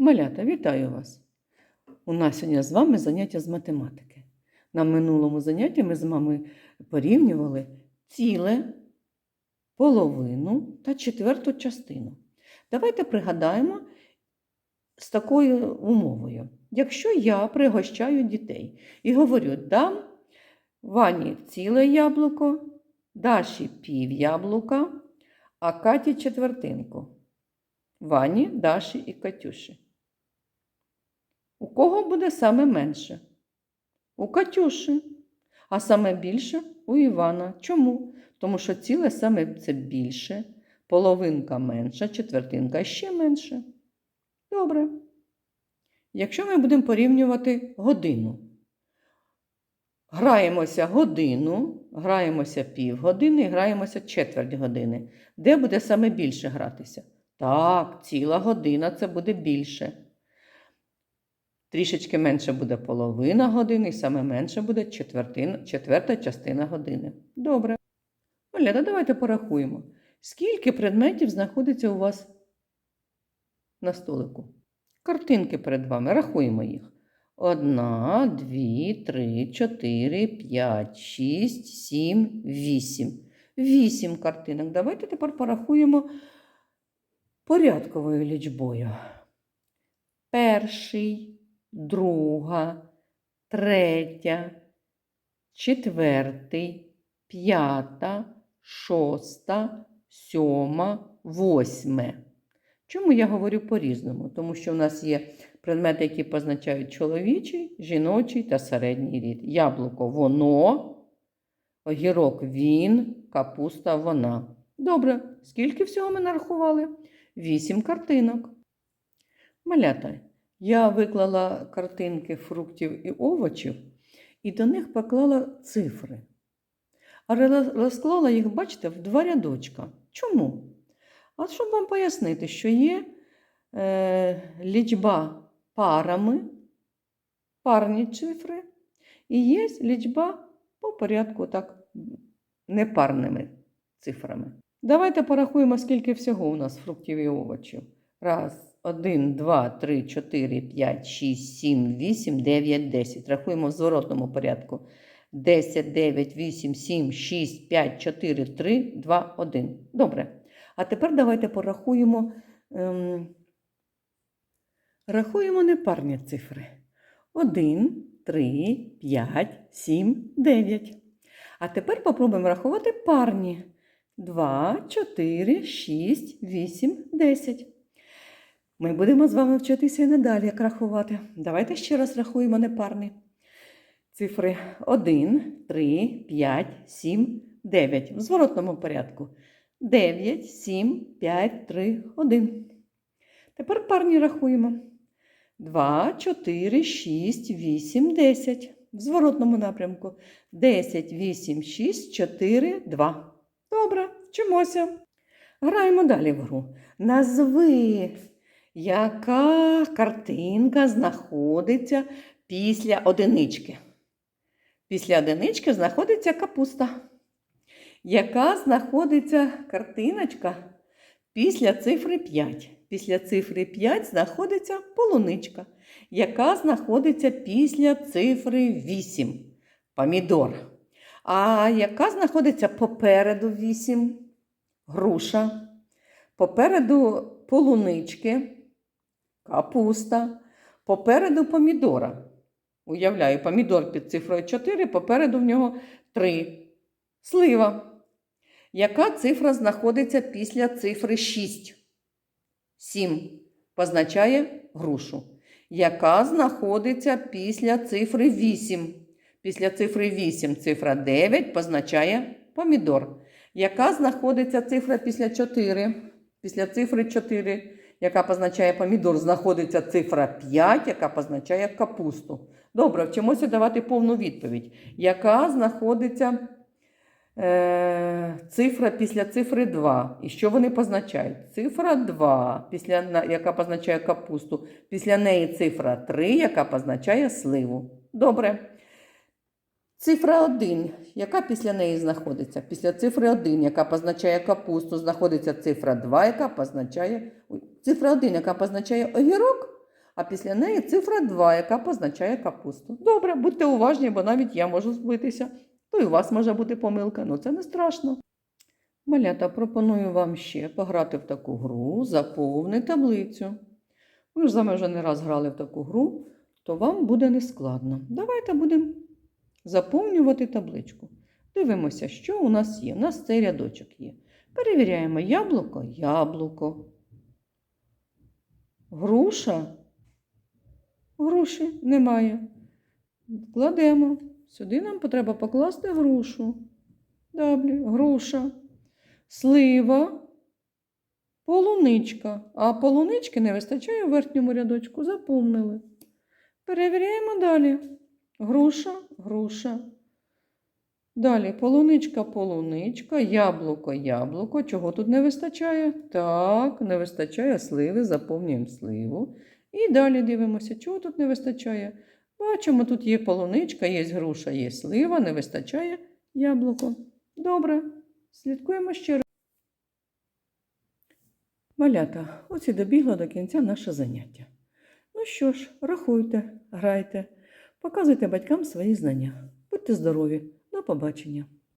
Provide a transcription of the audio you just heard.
Малята, вітаю вас! У нас сьогодні з вами заняття з математики. На минулому занятті ми з вами порівнювали ціле, половину та четверту частину. Давайте пригадаємо з такою умовою. Якщо я пригощаю дітей і говорю, дам Вані ціле яблуко, Даші пів яблука, а Каті четвертинку. Вані, Даші і Катюші. У кого буде саме менше? У Катюші. А саме більше у Івана. Чому? Тому що ціле саме це більше, половинка менша, четвертинка ще менше. Добре. Якщо ми будемо порівнювати годину, граємося годину, граємося півгодини, граємося четверть години. Де буде саме більше гратися? Так, ціла година це буде більше. Трішечки менше буде половина години, і саме менше буде четвертина, четверта частина години. Добре. Оля, давайте порахуємо. Скільки предметів знаходиться у вас на столику? Картинки перед вами. Рахуємо їх. Одна, дві, три, чотири, п'ять, шість, сім, вісім. Вісім картинок. Давайте тепер порахуємо порядковою лічбою. Перший, друга, третя, четвертий, п'ята, шоста, сьома, восьме. Чому я говорю по-різному? Тому що в нас є предмети, які позначають чоловічий, жіночий та середній рід. Яблуко воно, огірок він, капуста вона. Добре, скільки всього ми нарахували? Вісім картинок. Малята, я виклала картинки фруктів і овочів і до них поклала цифри. А розклала їх, бачите, в два рядочка. Чому? А щоб вам пояснити, що є е, лічба парами, парні цифри, і є лічба по порядку так непарними цифрами. Давайте порахуємо, скільки всього у нас фруктів і овочів. Раз, один, два, три, чотири, п'ять, шість, сім, вісім, дев'ять, десять. Рахуємо в зворотному порядку. 10, 9, 8, 7, 6, 5, 4, 3, 2, 1. Добре. А тепер давайте порахуємо. Ем, рахуємо непарні цифри. 1, 3, 5, 7, 9. А тепер попробуємо рахувати парні. 2, 4, 6, 8, 10. Ми будемо з вами вчитися і надалі, як рахувати. Давайте ще раз рахуємо непарні. Цифри 1, 3, 5, 7, 9. В зворотному порядку. 9, 7, 5, 3, 1. Тепер парні рахуємо. 2, 4, 6, 8, 10. В зворотному напрямку. 10, 8, 6, 4, 2. Добре, вчимося. Граємо далі в гру. Назви, яка картинка знаходиться після одинички. Після одинички знаходиться капуста. Яка знаходиться картиночка після цифри 5? Після цифри 5 знаходиться полуничка. Яка знаходиться після цифри 8? Помідор. А яка знаходиться попереду 8? Груша. Попереду полунички, капуста. Попереду помідора. Уявляю, помідор під цифрою 4, попереду в нього 3. Слива. Яка цифра знаходиться після цифри 6? 7. Позначає грушу. Яка знаходиться після цифри 8? Після цифри 8 цифра 9 позначає помідор. Яка знаходиться цифра після 4? Після цифри 4, яка позначає помідор, знаходиться цифра 5, яка позначає капусту. Добре, вчимося давати повну відповідь. Яка знаходиться е, цифра після цифри 2? І що вони позначають? Цифра 2, після, яка позначає капусту. Після неї цифра 3, яка позначає сливу. Добре. Цифра 1, яка після неї знаходиться? Після цифри 1, яка позначає капусту, знаходиться цифра 2, яка позначає. Цифра 1, яка позначає огірок, а після неї цифра 2, яка позначає капусту. Добре, будьте уважні, бо навіть я можу збитися. То і у вас може бути помилка, ну це не страшно. Малята, пропоную вам ще пограти в таку гру, заповни таблицю. Ви ж з вами вже не раз грали в таку гру, то вам буде нескладно. Давайте будемо заповнювати табличку. Дивимося, що у нас є. У нас цей рядочок є. Перевіряємо яблуко, яблуко. Груша. Груші немає. Кладемо. Сюди нам треба покласти грушу. Далі, груша. Слива. Полуничка. А полунички не вистачає в верхньому рядочку. Запомнили. Перевіряємо далі. Груша, груша. Далі полуничка, полуничка, яблуко, яблуко. Чого тут не вистачає? Так, не вистачає сливи, заповнюємо сливу. І далі дивимося, чого тут не вистачає. Бачимо, тут є полуничка, є груша, є слива, не вистачає яблуко. Добре, слідкуємо ще раз. Малята, ось і добігло до кінця наше заняття. Ну що ж, рахуйте, грайте, показуйте батькам свої знання. Будьте здорові! До побачення!